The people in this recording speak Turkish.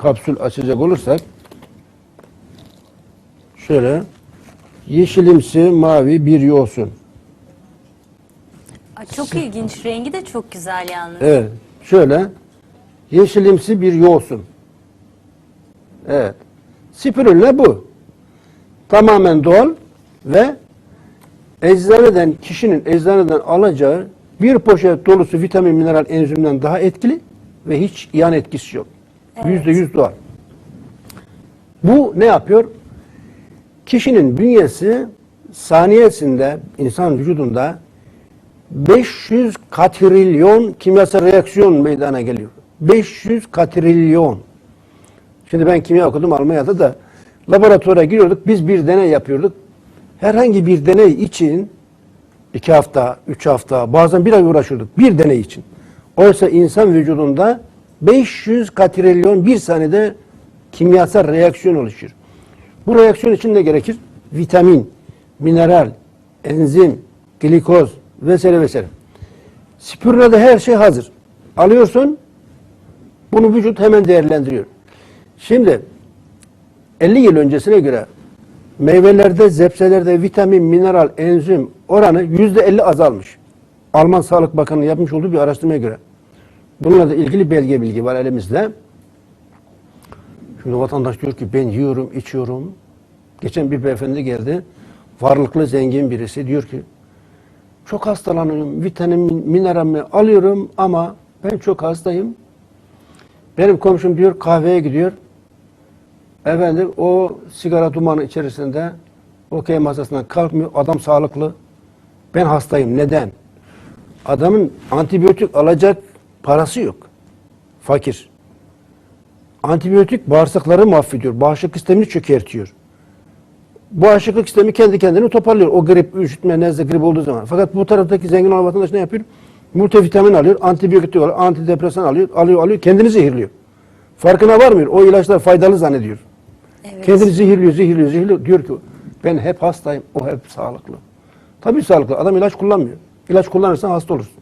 kapsül açacak olursak şöyle yeşilimsi mavi bir yoğsun. Aa, Çok ilginç. Rengi de çok güzel yalnız. Evet. Şöyle yeşilimsi bir yoğsun. Evet. Spiruline bu. Tamamen doğal ve eczaneden kişinin eczaneden alacağı bir poşet dolusu vitamin, mineral, enzimden daha etkili ve hiç yan etkisi yok. Yüzde yüz doğal. Bu ne yapıyor? Kişinin bünyesi saniyesinde insan vücudunda 500 katrilyon kimyasal reaksiyon meydana geliyor. 500 katrilyon. Şimdi ben kimya okudum Almanya'da da laboratuvara giriyorduk. Biz bir deney yapıyorduk. Herhangi bir deney için iki hafta, üç hafta, bazen bir ay uğraşıyorduk. Bir deney için. Oysa insan vücudunda 500 katrilyon bir saniyede kimyasal reaksiyon oluşur. Bu reaksiyon için ne gerekir? Vitamin, mineral, enzim, glikoz vesaire vesaire. Spirulada her şey hazır. Alıyorsun, bunu vücut hemen değerlendiriyor. Şimdi 50 yıl öncesine göre meyvelerde, zepselerde vitamin, mineral, enzim oranı %50 azalmış. Alman Sağlık Bakanı yapmış olduğu bir araştırmaya göre. Bununla da ilgili belge bilgi var elimizde. Şimdi vatandaş diyor ki ben yiyorum, içiyorum. Geçen bir beyefendi geldi. Varlıklı, zengin birisi diyor ki çok hastalanıyorum, vitamin, mineralimi alıyorum ama ben çok hastayım. Benim komşum diyor kahveye gidiyor. Efendim o sigara dumanı içerisinde okey masasından kalkmıyor. Adam sağlıklı. Ben hastayım. Neden? Adamın antibiyotik alacak parası yok. Fakir. Antibiyotik bağırsakları mahvediyor. Bağışıklık sistemini çökertiyor. Bağışıklık sistemi kendi kendini toparlıyor. O grip, üşütme, nezle, grip olduğu zaman. Fakat bu taraftaki zengin olan vatandaş ne yapıyor? Multivitamin alıyor, antibiyotik alıyor, antidepresan alıyor, alıyor, alıyor, kendini zehirliyor. Farkına varmıyor. O ilaçlar faydalı zannediyor. Evet. Kendini zehirliyor, zehirliyor, zehirliyor. Diyor ki ben hep hastayım, o hep sağlıklı. Tabii sağlıklı. Adam ilaç kullanmıyor. İlaç kullanırsan hasta olursun.